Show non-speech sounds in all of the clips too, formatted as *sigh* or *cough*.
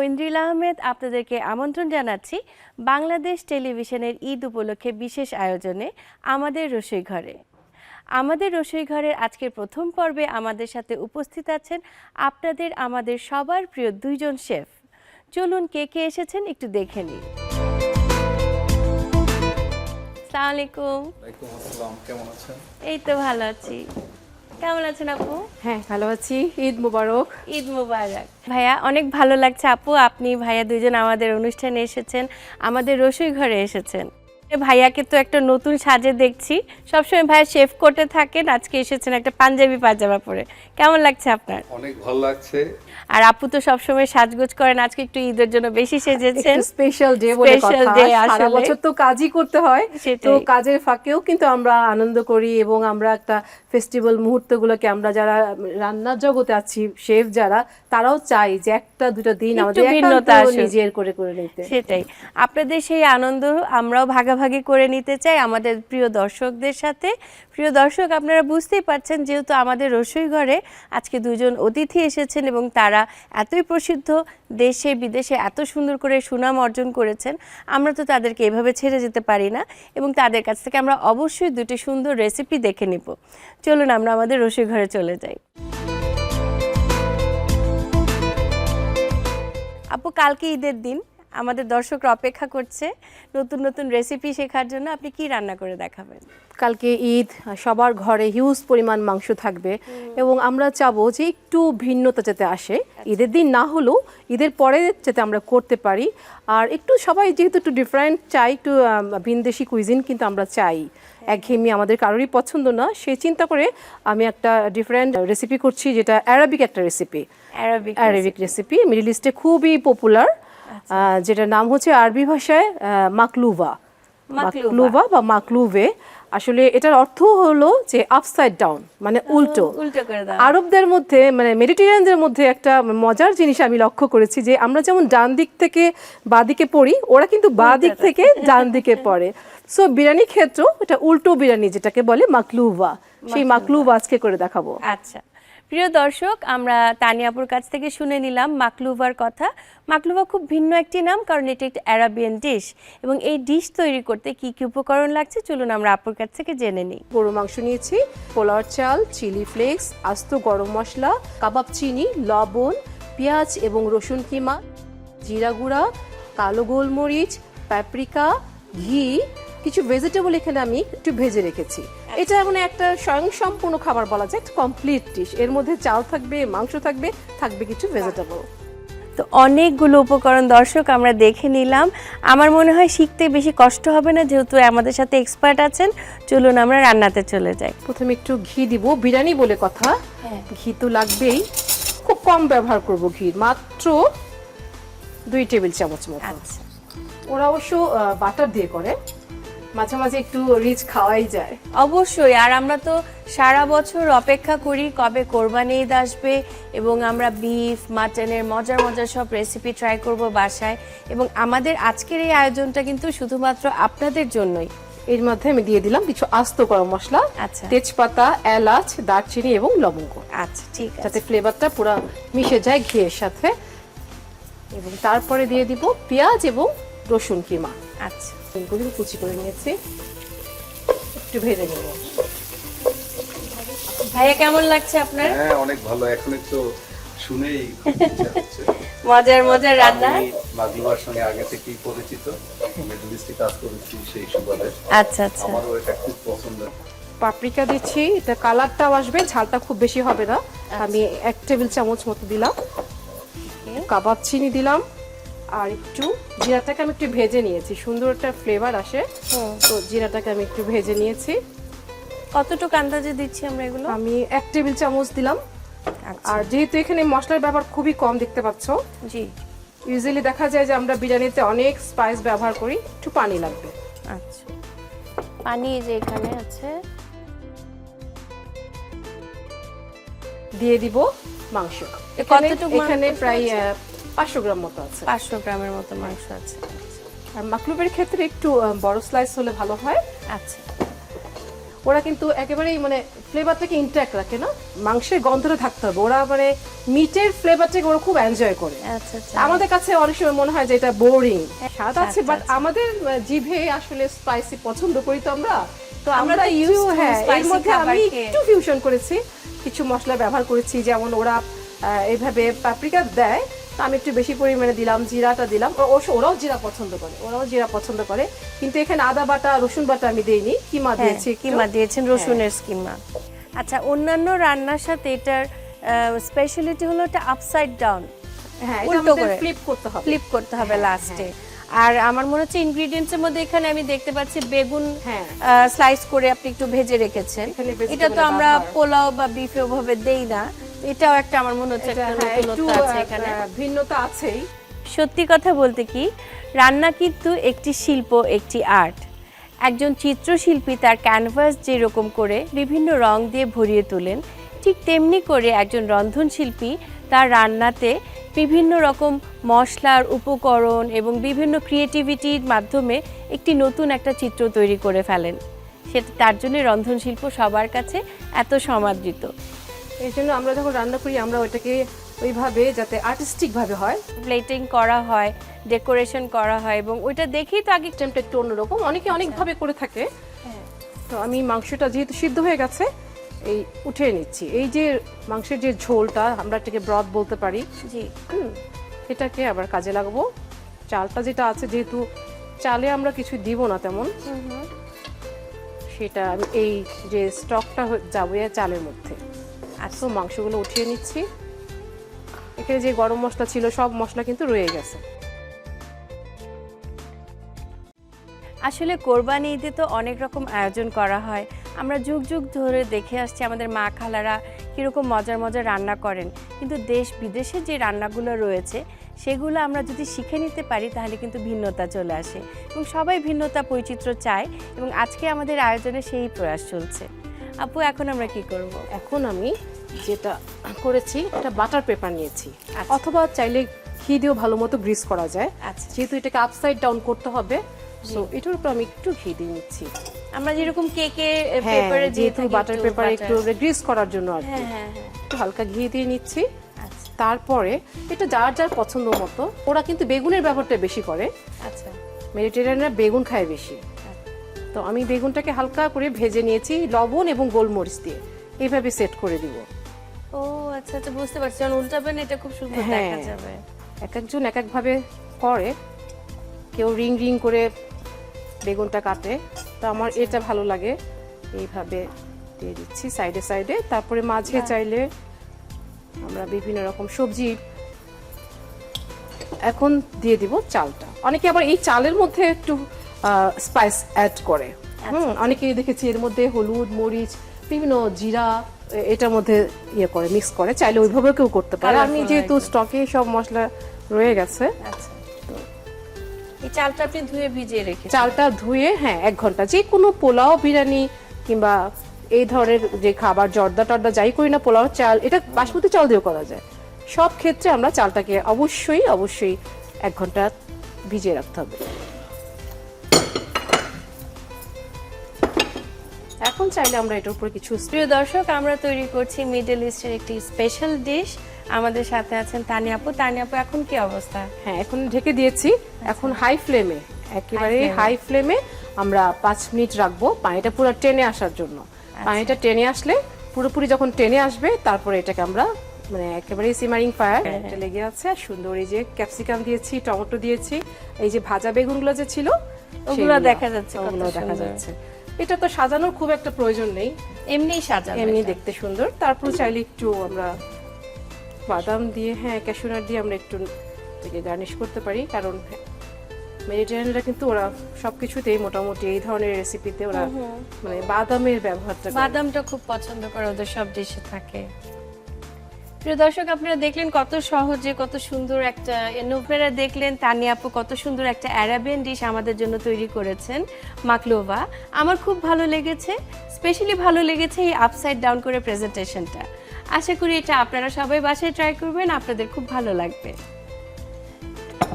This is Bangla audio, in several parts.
ঐন্দ্রিল আহমেদ আপনাদেরকে আমন্ত্রণ জানাচ্ছি বাংলাদেশ টেলিভিশনের ঈদ উপলক্ষে বিশেষ আয়োজনে আমাদের রসোই ঘরে। আমাদের রসোই ঘরের আজকের প্রথম পর্বে আমাদের সাথে উপস্থিত আছেন আপনাদের আমাদের সবার প্রিয় দুইজন শেফ। চলুন কে কে এসেছেন একটু দেখে নিই। আসসালামু আলাইকুম। কেমন আছেন? এই তো ভালো আছি। কেমন আছেন আপু? হ্যাঁ ভালো আছি। ঈদ মুবারক। ঈদ মুবারক। ভাইয়া অনেক ভালো লাগছে আপু। আপনি ভাইয়া দুজন আমাদের অনুষ্ঠানে এসেছেন আমাদের রসুই ঘরে এসেছেন। ভাইয়াকে তো একটা নতুন সাজে দেখছি। সবসময় ভাইয়া শেফ কোটে থাকেন আজকে এসেছেন একটা পাঞ্জাবি পাজামা পরে। কেমন লাগছে আপনার? অনেক ভালো লাগছে। আর আপু তো সবসময় সাজগোজ করেন আজকে একটু ঈদের জন্য বেশি সেজেছেন। স্পেশাল ডে বলে কথা। সারা বছর তো কাজই করতে হয়। তো কাজের ফাঁকেও কিন্তু আমরা আনন্দ করি এবং আমরা একটা ফেস্টিভ্যাল মুহূর্তগুলোকে আমরা যারা রান্নার জগতে আছি শেফ যারা তারাও চাই যে একটা দুটো দিন আমাদের ভিন্নতা নিজের করে করে নিতে। সেটাই। আপনাদের সেই আনন্দ আমরাও ভাগাভাগি করে নিতে চাই আমাদের প্রিয় দর্শকদের সাথে। প্রিয় দর্শক আপনারা বুঝতেই পারছেন যেহেতু আমাদের রসোই ঘরে আজকে দুজন অতিথি এসেছেন এবং তারা এতই প্রসিদ্ধ, দেশে, বিদেশে এত সুন্দর করে সুনাম অর্জন করেছেন, আমরা তো তাদেরকে এভাবে ছেড়ে যেতে পারি না এবং তাদের কাছ থেকে আমরা অবশ্যই দুটি সুন্দর রেসিপি দেখে নিব। চলুন আমরা আমাদের রসোই ঘরে চলে যাই। আপু, কালকে ঈদের দিন। আমাদের দর্শকরা অপেক্ষা করছে নতুন নতুন রেসিপি শেখার জন্য আপনি কি রান্না করে দেখাবেন? কালকে ঈদ সবার ঘরে হিউজ পরিমাণ মাংস থাকবে এবং আমরা চাবো যে একটু ভিন্নতা যাতে আসে। ঈদের দিন না হলেও ঈদের পরে যাতে আমরা করতে পারি। আর একটু সবাই যেহেতু একটু ডিফারেন্ট চাই একটু ভিনদেশি কুইজিন কিন্তু আমরা চাই। একঘেয়েমি আমাদের কারোরই পছন্দ না। সেই চিন্তা করে আমি একটা ডিফারেন্ট রেসিপি করছি যেটা অ্যারাবিক একটা recipe Arabic Arabic recipe middle ইস্টে খুবই পপুলার যেটার নাম হচ্ছে আরবি ভাষায় মাকলুভা মাকলুভা বা মাকলুভে আসলে এটার অর্থ হলো যে আপসাইড ডাউন মানে উল্টো। আরবদের মধ্যে মানে মেডিটেরিয়ানদের মধ্যে একটা মজার জিনিস আমি লক্ষ্য করেছি যে আমরা যেমন ডান দিক থেকে বা দিকে পড়ি ওরা কিন্তু বা দিক থেকে ডান দিকে পড়ে। সো বিরিয়ানি ক্ষেত্র এটা উল্টো বিরিয়ানি যেটাকে বলে মাকলুভা সেই মাকলুভা আজকে করে দেখাবো। আচ্ছা। প্রিয় দর্শক, আমরা তানিয়াপুর কাছ থেকে শুনে নিলাম মাকলুভার কথা। মাকলুভা খুব ভিন্ন একটি নাম, কারণ এটি একটি অ্যারাবিয়ান ডিশ। এবং এই ডিশ তৈরি করতে কি কি উপকরণ লাগছে, চলুন আমরা আপুর কাছ থেকে জেনে নিই। গরু মাংস নিয়েছি পোলার চাল, চিলি ফ্লেক্স, আস্ত গরম মশলা, কাবাব চিনি, লবণ, পেঁয়াজ এবং রসুন কিমা, জিরা গুঁড়া, কালো গোলমরিচ প্যাপ্রিকা ঘি কিছু ভেজিটেবল এখানে আমি একটু ভেজে রেখেছি। এটা মানে একটা স্বয়ংসম্পূর্ণ খাবার বলা যায় একটা কমপ্লিট ডিশ এর মধ্যে চাল থাকবে মাংস থাকবে থাকবে কিছু ভেজিটেবল তো অনেকগুলো উপকরণ দর্শক আমরা দেখে নিলাম। আমার মনে হয় শিখতে বেশি কষ্ট হবে না যেহেতু আমাদের সাথে এক্সপার্ট আছেন। চলুন আমরা রান্নাতে চলে যাই। প্রথমে একটু ঘি দিব বিরিয়ানি বলে কথা। ঘি তো লাগবেই। খুব কম ব্যবহার করব ঘি মাত্র দুই টেবিল চামচ মতো। আচ্ছা। ওরা অবশ্য বাটার দিয়ে করে। মাঝে মাঝে একটু রিচ খাওয়াই যায়। অবশ্যই আর আমরা তো সারা বছর অপেক্ষা করি কবে কোরবানি ঈদ আসবে এবং আমরা বিফ মাটনের মজার মজার সব রেসিপি ট্রাই করব বাসায় এবং আমাদের আজকের এই আয়োজনটা কিন্তু শুধুমাত্র আপনাদের জন্যই। এর মধ্যে আমি দিয়ে দিলাম কিছু আস্ত গরম মশলা আচ্ছা। তেজপাতা এলাচ দারচিনি এবং লবঙ্গ। আচ্ছা ঠিক আছে। যাতে ফ্লেভারটা পুরো মিশে যায় ঘিয়ের সাথে। এবং তারপরে দিয়ে দিব পেঁয়াজ এবং রসুন কিমা। আচ্ছা। এগুলো কুচি করে নিয়েছি। একটু ভেজে নেব। ভাইয়া কেমন লাগছে আপনার? হ্যাঁ অনেক ভালো। এখন একটু শুনেই *laughs* মজার মজার রান্না। মাগলুয়ার সঙ্গে আগে থেকেই পরিচিত। কাজ করেছি সেই সুবাদে। আচ্ছা আচ্ছা। আমারও এটা খুব পছন্দের পাপরিকা দিচ্ছি। এটা কালারটাও আসবে ঝালটা খুব বেশি হবে না। আমি এক টেবিল চামচ মতো দিলাম। কাবাব চিনি দিলাম। আর একটু জিরাটাকে আমি একটু ভেজে নিয়েছি। সুন্দর একটা ফ্লেভার আসে। তো জিরাটাকে আমি একটু ভেজে নিয়েছি। কতটুকু আন্দাজে দিচ্ছি আমরা এগুলো? আমি এক টেবিল চামচ দিলাম। আচ্ছা। আর যেহেতু এখানে মশলার ব্যবহার খুবই কম দেখতে পাচ্ছ জি। ইউজুয়ালি দেখা যায় যে আমরা বিরিয়ানিতে অনেক স্পাইস ব্যবহার করি একটু পানি লাগবে। আচ্ছা। পানি যে এখানে আছে। দিয়ে দিব মাংস। কতটুকু এখানে প্রায় পাঁচশো গ্রাম মতো আছে। পাঁচশো গ্রামের মতো মাংস আছে। আর মাকলুবের ক্ষেত্রে একটু বড় স্লাইস হলে ভালো হয়। আচ্ছা। ওরা কিন্তু একেবারেই মানে ফ্লেভারটাকে ইন্ট্যাক্ট রাখে না। মাংসের গন্ধটা থাকতে হবে। ওরা মানে মিটের ফ্লেভারটাকে ওরা খুব এনজয় করে। আচ্ছা আচ্ছা। আমাদের কাছে অনেক সময় মনে হয় যে এটা বোরিং স্বাদ আছে আচ্ছা, বাট আচ্ছা। আমাদের জিভে আসলে স্পাইসি পছন্দ করি তো আমরা। তো আমরা ইউজ হ্যাঁ এর মধ্যে আমি একটু ফিউশন করেছি। কিছু মশলা ব্যবহার করেছি যেমন ওরা আহ, এইভাবে পাপরিকা দেয়। তো আমি একটু বেশি পরিমাণে দিলাম জিরাটা দিলাম। অবশ্য ওরাও জিরা পছন্দ করে ওরাও জিরা পছন্দ করে। কিন্তু এখানে আদা বাটা রসুন বাটা আমি দেইনি। কিমা হ্যাঁ, দিয়েছি কিমা দিয়েছেন রসুনের স্কিমা আচ্ছা অন্যান্য রান্নার সাথে এটার স্পেশালিটি হলো এটা আপসাইড ডাউন হ্যাঁ এটা উল্টো করে। ফ্লিপ করতে হবে। ফ্লিপ করতে হবে লাস্টে আর আমার মনে হচ্ছে ইনগ্রেডিয়েন্টস এর মধ্যে এখানে আমি দেখতে পাচ্ছি বেগুন হ্যাঁ। স্লাইস করে আপনি একটু ভেজে রেখেছেন। এটা তো আমরা পোলাও বা বিফে ওভাবে দেই না। এটাও একটা আমার মনে হচ্ছে একটা হ্যাঁ, নতুনত্ব আছে এখানে। ভিন্নতা আছেই। সত্যি কথা বলতে কি রান্না কিন্তু একটি শিল্প একটি আর্ট। একজন চিত্রশিল্পী তার ক্যানভাস যেরকম করে বিভিন্ন রং দিয়ে ভরিয়ে তোলেন ঠিক তেমনি করে একজন রন্ধনশিল্পী তার রান্নাতে বিভিন্ন রকম মশলার উপকরণ এবং বিভিন্ন ক্রিয়েটিভিটির মাধ্যমে একটি নতুন একটা চিত্র তৈরি করে ফেলেন। সেটা তার জন্য রন্ধনশিল্প সবার কাছে এত সমাদৃত। এই জন্য আমরা যখন রান্না করি আমরা ওইটাকে ওইভাবে যাতে আর্টিস্টিকভাবে হয়। প্লেটিং করা হয় ডেকোরেশন করা হয় এবং ওইটা দেখেই তো আগে সিস্টেমটা একটু অন্যরকম। অনেকে অনেকভাবে করে থাকে। তো আমি মাংসটা যেহেতু সিদ্ধ হয়ে গেছে এই উঠিয়ে নিচ্ছি। এই যে মাংসের যে ঝোলটা আমরা এটাকে ব্রথ বলতে পারি। জি। হুম, এটাকে আবার কাজে লাগাবো। চালটা যেটা আছে যেহেতু চালে আমরা কিছু দিব না তেমন সেটা আমি এই যে স্টকটা যাব চালের মধ্যে। আচ্ছা মাংসগুলো উঠিয়ে নিচ্ছি। এখানে যে গরম মশলা ছিল, সব মশলা কিন্তু রয়ে গেছে। আসলে কোরবানি ঈদে তো অনেক রকম আয়োজন করা হয়। আমরা যুগ যুগ ধরে দেখে আসছি আমাদের মা খালারা কীরকম মজার মজার রান্না করেন। কিন্তু দেশ বিদেশে যে রান্নাগুলো রয়েছে, সেগুলো আমরা যদি শিখে নিতে পারি, তাহলে কিন্তু ভিন্নতা চলে আসে। এবং সবাই ভিন্নতা বৈচিত্র্য চায়, এবং আজকে আমাদের আয়োজনে সেই প্রয়াস চলছে। আপু এখন আমরা কি করব? এখন আমি যেটা করেছি এটা বাটার পেপার নিয়েছি। আচ্ছা। অথবা চাইলে ঘি দিয়েও ভালো মতো গ্রিস করা যায়। আচ্ছা। যেহেতু এটাকে আপসাইড ডাউন করতে হবে সো এটার উপর আমি একটু ঘি দিয়ে নিচ্ছি। আমরা যেরকম কেকে হ্যাঁ পেপারে যেহেতু বাটার পেপার একটু গ্রিস করার জন্য আর কি। হ্যাঁ হ্যাঁ হ্যাঁ। একটু হালকা ঘি দিয়ে নিচ্ছি। আচ্ছা। তারপরে এটা যার যার পছন্দ মতো ওরা কিন্তু বেগুনের ব্যবহারটা বেশি করে। আচ্ছা। মেডিটেরিয়ানরা বেগুন খায় বেশি। তো আমি বেগুনটাকে হালকা করে ভেজে নিয়েছি লবণ এবং গোলমরিচ দিয়ে। এইভাবে সেট করে দিব। ও আচ্ছা আচ্ছা বুঝতে পারছি। যখন উল্টাবেন এটা খুব সুন্দর হ্যাঁ। দেখা যাবে। এক একজন এক একভাবে করে। কেউ রিং রিং করে বেগুনটা কাটে। তো আমার। এটা ভালো লাগে। এইভাবে দিয়ে দিচ্ছি সাইডে সাইডে। তারপরে মাঝে চাইলে আমরা বিভিন্ন রকম সবজি এখন দিয়ে দিব চালটা। অনেকে আবার এই চালের মধ্যে একটু স্পাইস অ্যাড করে। হুম অনেকে দেখেছি এর মধ্যে হলুদ মরিচ বিভিন্ন জিরা এটার মধ্যে ইয়ে করে মিক্স করে। চাইলে ওইভাবে কেউ করতে পারে। আমি যেহেতু স্টকে সব মশলা রয়ে গেছে। আচ্ছা। এই চালটা আপনি ধুয়ে ভিজিয়ে রেখেছেন? চালটা ধুয়ে হ্যাঁ এক ঘণ্টা। যে কোনো পোলাও বিরিয়ানি কিংবা এই ধরনের যে খাবার জর্দা টর্দা যাই করি না পোলাও চাল এটা বাসমতি চাল দিয়েও করা যায়। সব ক্ষেত্রে আমরা চালটাকে অবশ্যই অবশ্যই এক ঘণ্টা ভিজিয়ে রাখতে হবে। এখন চাইলে আমরা এটার উপরে কিছু প্রিয় দর্শক আমরা তৈরি করছি মিডল ইস্টের একটি স্পেশাল ডিশ আমাদের সাথে আছেন তানিয়া আপু। তানিয়া আপু এখন কি অবস্থা? হ্যাঁ এখন ঢেকে দিয়েছি। এখন হাই ফ্লেমে একেবারে হাই ফ্লেমে আমরা পাঁচ মিনিট রাখব পানিটা পুরো টেনে আসার জন্য। পানিটা টেনে আসলে পুরোপুরি যখন টেনে আসবে তারপরে এটাকে আমরা মানে একেবারে সিমারিং ফায়ার এটা লেগে আছে। আর সুন্দর এই যে ক্যাপসিকাম দিয়েছি টমেটো দিয়েছি এই যে ভাজা বেগুনগুলো যে ছিল ওগুলো দেখা যাচ্ছে ওগুলো দেখা যাচ্ছে। এটা তো সাজানোর খুব একটা প্রয়োজন নেই। এমনিই সাজানো এমনি দেখতে সুন্দর। তারপর চাইলে একটু আমরা বাদাম দিয়ে হ্যাঁ ক্যাশুনার দিয়ে আমরা একটু থেকে গার্নিশ করতে পারি। কারণ মেডিটেরিয়ানরা কিন্তু ওরা সবকিছুতেই মোটামুটি এই ধরনের রেসিপিতে ওরা মানে বাদামের ব্যবহারটা বাদামটা খুব পছন্দ করে ওদের সব ডিশে থাকে। প্রিয় দর্শক, আপনারা দেখলেন কত সহজে কত সুন্দর একটা আপনারা দেখলেন, তানিয়া আপু কত সুন্দর একটা অ্যারাবিয়ান ডিশ আমাদের জন্য তৈরি করেছেন, মাকলোভা। আমার খুব ভালো লেগেছে স্পেশালি ভালো লেগেছে এই আপসাইড ডাউন করে প্রেজেন্টেশনটা আশা করি এটা আপনারা সবাই বাসায় ট্রাই করবেন, আপনাদের খুব ভালো লাগবে।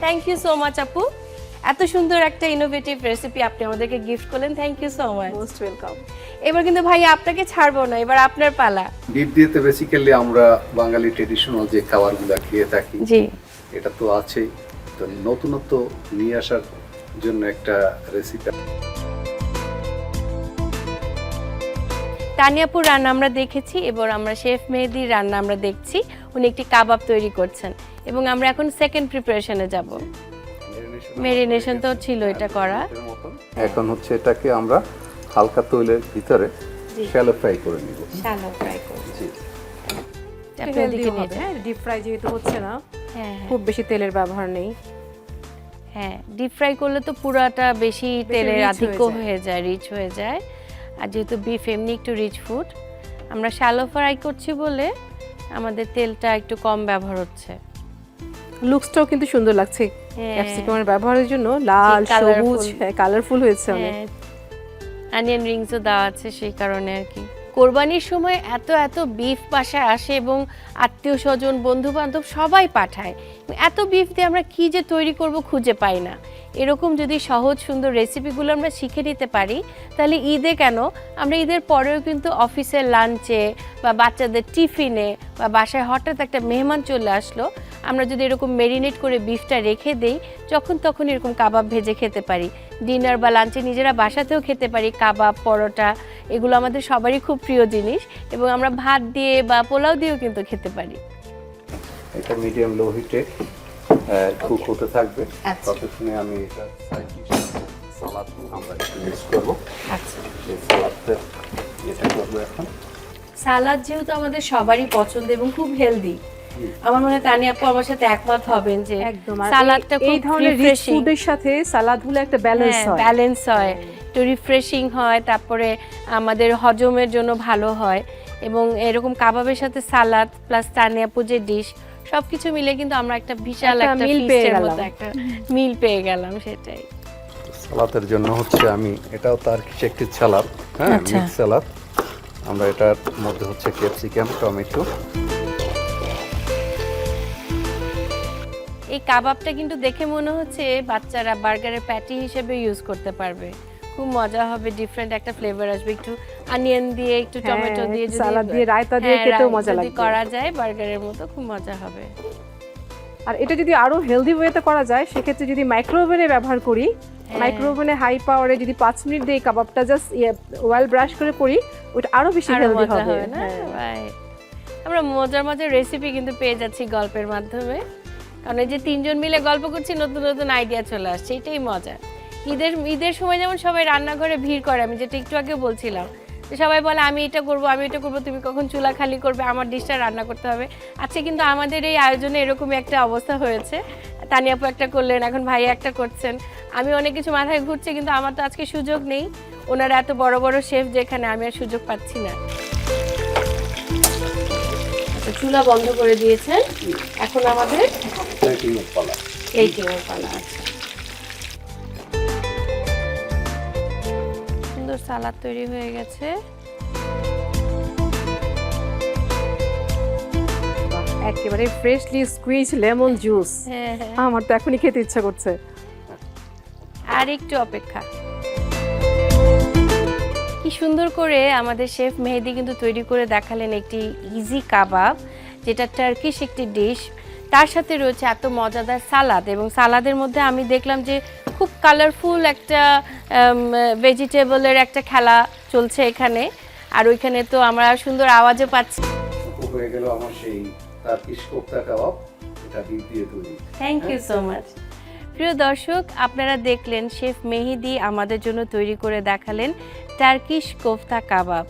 থ্যাংক ইউ সো মাচ আপু। এত সুন্দর একটা ইনোভেটিভ রেসিপি আপনি আমাদেরকে গিফট করলেন thank you so much most welcome এবার কিন্তু ভাই আপনাকে ছাড়বো না এবার আপনার পালা। বিফ দিয়েতে বেসিক্যালি আমরা বাঙালি ট্রেডিশনাল যে খাবারগুলো খেয়ে থাকি জি। এটা তো আছেই। তো নতুনত্ব নিয়ে আসার জন্য একটা রেসিপি তানিয়াপুর রান্না আমরা দেখেছি এবার আমরা শেফ মেহেদির রান্না আমরা দেখছি। উনি একটি কাবাব তৈরি করছেন এবং আমরা এখন সেকেন্ড প্রিপারেশনে যাব। Marination তো ছিল এটা করা। এখন হচ্ছে এটাকে আমরা হালকা তৈলের ভিতরে শ্যালো ফ্রাই করে নিব। শালো ফ্রাই করব জি। হ্যাঁ ডিপ ফ্রাই যেহেতু হচ্ছে না হ্যাঁ হ্যাঁ। খুব বেশি তেলের ব্যবহার নেই। হ্যাঁ ডিপ ফ্রাই করলে তো পুরাটা বেশি তেলের আধিক্য হয়ে যায়। রিচ হয়ে যায়। আর যেহেতু বিফ এমনি একটু রিচ ফুড আমরা শ্যালো ফ্রাই করছি বলে আমাদের তেলটা একটু কম ব্যবহার হচ্ছে। লুকসটাও কিন্তু সুন্দর লাগছে। ক্যাপসিকামের ব্যবহারের জন্য লাল সবুজ হ্যাঁ কালারফুল হয়েছে অনেক। অনিয়ন রিংসও দেওয়া আছে সেই কারণে আর কি। কোরবানির সময় এত এত বিফ বাসায় আসে এবং আত্মীয় স্বজন বন্ধু বান্ধব সবাই পাঠায়। এত বিফ দিয়ে আমরা কি যে তৈরি করব খুঁজে পাই না। এরকম যদি সহজ, সুন্দর রেসিপিগুলো আমরা শিখে নিতে পারি, তাহলে ঈদে কেন? আমরা ঈদের পরেও কিন্তু অফিসের লাঞ্চে বা বাচ্চাদের টিফিনে বা বাসায় হঠাৎ একটা মেহমান চলে আসলো, আমরা যদি এরকম মেরিনেট করে বিফটা রেখে দেই, যখন তখন এরকম কাবাব ভেজে খেতে পারি। ডিনার বা লাঞ্চে নিজেরা বাসাতেও খেতে পারি, কাবাব, পরোটা, এগুলো আমাদের সবারই খুব প্রিয় জিনিস এবং আমরা ভাত দিয়ে বা পোলাও দিয়েও কিন্তু খেতে পারি। এটা মিডিয়াম লো হিটে কুক হতে থাকবে। আচ্ছা। ততক্ষণে আমি এটা সাইড সালাদ আমরা একটু মিক্স করব। আচ্ছা। এই সালাদটা এটা করব এখন। সালাদ যেহেতু আমাদের সবারই পছন্দ এবং খুব হেলদি আমার মনে হয় তানি আপু আমার সাথে একমত হবেন যে একদম। সালাদটা এই- ধরনের রিচ রিফ্রেশিং ফুডের সাথে সালাদ হলে একটা ব্যালেন্স হয় ব্যালেন্স হয়। একটু রিফ্রেশিং হয় তারপরে আমাদের হজমের জন্য ভালো হয়। এবং এরকম কাবাবের সাথে সালাদ প্লাস তানি আপু যে ডিশ সবকিছু মিলে কিন্তু আমরা একটা বিশাল একটা meal পেয়ে গেলাম। একটা মিল পেয়ে গেলাম সেটাই সালাদের জন্য হচ্ছে আমি এটাও তার কিছু একটি সালাদ হ্যাঁ আচ্ছা। মিক্স সালাদ আমরা এটার মধ্যে হচ্ছে ক্যাপসিকাম টমেটো এই কাবাবটা কিন্তু দেখে মনে হচ্ছে বাচ্চারা বার্গারের প্যাটি হিসেবে ইউজ করতে পারবে খুব মজা হবে ডিফারেন্ট একটা ফ্লেভার আসবে। একটু অনিয়ন দিয়ে একটু হ্যাঁ, টমেটো দিয়ে যদি salad দিয়ে, রায়তা দিয়ে হ্যাঁ, খেতেও মজা লাগবে। করা যায় বার্গারের মতো খুব মজা হবে। আর এটা যদি আরও হেলদি ওয়েতে করা যায় সেক্ষেত্রে যদি মাইক্রোওভেনে ব্যবহার করি। মাইক্রোওভেনে হাই পাওয়ারে যদি পাঁচ মিনিট দিয়ে কাবাবটা জাস্ট ওয়েল ব্রাশ করে করি ওটা আরও বেশি হেলদি হবে। না? হ্যাঁ। আমরা মজার মজার রেসিপি কিন্তু পেয়ে যাচ্ছি গল্পের মাধ্যমে। কারণ এই যে তিনজন মিলে গল্প করছি নতুন নতুন আইডিয়া চলে আসছে এটাই মজা। ঈদের ঈদের সময় যেমন সবাই রান্নাঘরে ভিড় করে আমি যেটা একটু আগে বলছিলাম সবাই বলে আমি এটা করব আমি এটা করব তুমি কখন চুলা খালি করবে আমার ডিশটা রান্না করতে হবে। আচ্ছা কিন্তু আমাদের এই আয়োজনে এরকমই একটা অবস্থা হয়েছে। তানিয়াপু একটা করলেন এখন ভাই একটা করছেন। আমি অনেক কিছু মাথায় ঘুরছে কিন্তু আমার তো আজকে সুযোগ নেই। ওনারা এত বড় বড় শেফ যেখানে আমি আর সুযোগ পাচ্ছি না। আচ্ছা চুলা বন্ধ করে দিয়েছেন। এখন আমাদের পালা। এই কেমন পালা আছে সালাদ তৈরি হয়ে গেছে। একেবারে ফ্রেশলি স্কুইজ লেমন জুস আমার তো এখনই খেতে ইচ্ছা করছে। আর একটু অপেক্ষা। কি সুন্দর করে আমাদের শেফ মেহেদি কিন্তু তৈরি করে দেখালেন একটি ইজি কাবাব যেটা টার্কিশ একটি ডিশ তার সাথে রয়েছে এত মজাদার সালাদ এবং সালাদের মধ্যে আমি দেখলাম যে খুব কালারফুল একটা ভেজিটেবলের একটা খেলা চলছে এখানে। আর ওইখানে তো আমরা সুন্দর আওয়াজও পাচ্ছি। হয়ে গেল আমার সেই তার্কিশ কোপ্তা কাবাব এটা বিফ দিয়ে তৈরি। থ্যাংক ইউ সো মাচ প্রিয় দর্শক আপনারা দেখলেন শেফ মেহেদি আমাদের জন্য তৈরি করে দেখালেন টার্কিশ কোফতা কাবাব।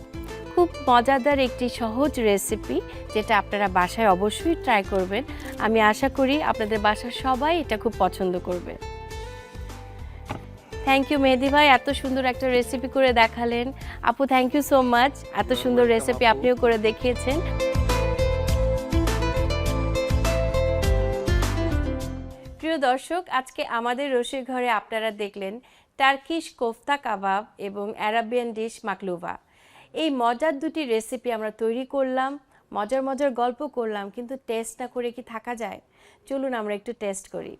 খুব মজাদার একটি সহজ রেসিপি যেটা আপনারা বাসায় অবশ্যই ট্রাই করবেন। আমি আশা করি আপনাদের বাসার সবাই এটা খুব পছন্দ করবে। থ্যাংক ইউ মেহেদি ভাই এত সুন্দর একটা রেসিপি করে দেখালেন। আপু থ্যাংক ইউ সো মাচ এত সুন্দর রেসিপি আপনিও করে দেখিয়েছেন। প্রিয় দর্শক আজকে আমাদের রসিক ঘরে আপনারা দেখলেন টার্কিশ কোফতা কাবাব এবং অ্যারাবিয়ান ডিশ মাকলুভা এই মজার দুটি রেসিপি আমরা তৈরি করলাম মজার মজার গল্প করলাম কিন্তু টেস্ট না করে কি থাকা যায়? চলুন আমরা একটু টেস্ট করি।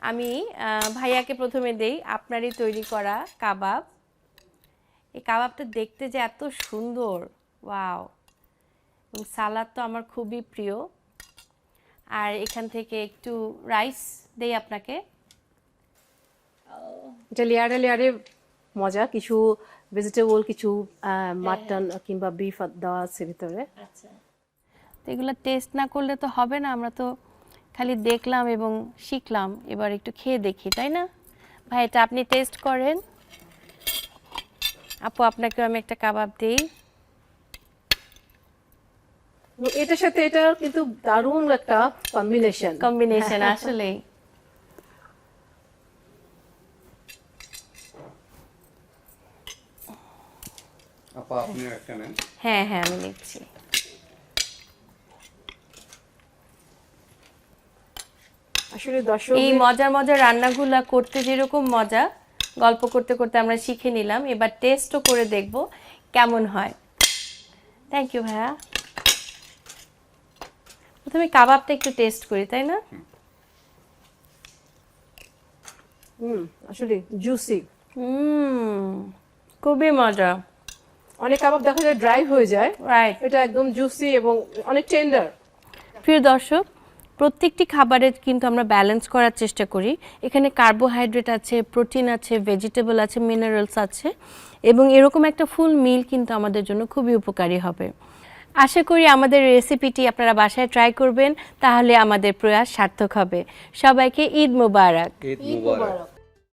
আমি ভাইয়াকে প্রথমে দেই আপনারই তৈরি করা কাবাব। এই কাবাবটা দেখতে যে এত সুন্দর ওয়াও। এবং সালাদ তো আমার খুবই প্রিয়। আর এখান থেকে একটু রাইস দেই আপনাকে। এটা লেয়ারে লেয়ারে মজা কিছু ভেজিটেবল কিছু মাটন কিংবা বিফ দেওয়া আছে ভিতরে। আচ্ছা। তো এগুলো টেস্ট না করলে তো হবে না আমরা তো খালি দেখলাম এবং শিখলাম এবার একটু খেয়ে দেখি তাই না? ভাই এটা আপনি টেস্ট করেন। আপু আপনাকেও আমি একটা কাবাব দিই। এটার সাথে এটা কিন্তু দারুণ একটা কম্বিনেশন কম্বিনেশন আসলে আপা আপনিও একটা নেন। হ্যাঁ হ্যাঁ আমি নিচ্ছি আসলে দর্শক এই মজার মজার রান্নাগুলা করতে যেরকম মজা গল্প করতে করতে আমরা শিখে নিলাম। এবার টেস্টও করে দেখব কেমন হয়। থ্যাংক ইউ ভাইয়া। প্রথমে কাবাবটা একটু টেস্ট করি তাই না? হুম। আসলে জুসি হুম খুবই মজা। অনেক কাবাব দেখা যায় ড্রাই হয়ে যায়। রাইট এটা একদম জুসি এবং অনেক টেন্ডার প্রিয় দর্শক প্রত্যেকটি খাবারের কিন্তু আমরা ব্যালেন্স করার চেষ্টা করি। এখানে কার্বোহাইড্রেট আছে প্রোটিন আছে ভেজিটেবল আছে মিনারেলস আছে এবং এরকম একটা ফুল মিল কিন্তু আমাদের জন্য খুবই উপকারী হবে। আশা করি আমাদের রেসিপিটি আপনারা বাসায় ট্রাই করবেন, তাহলে আমাদের প্রয়াস সার্থক হবে। সবাইকে ঈদ মুবারক। ঈদ মুবারক।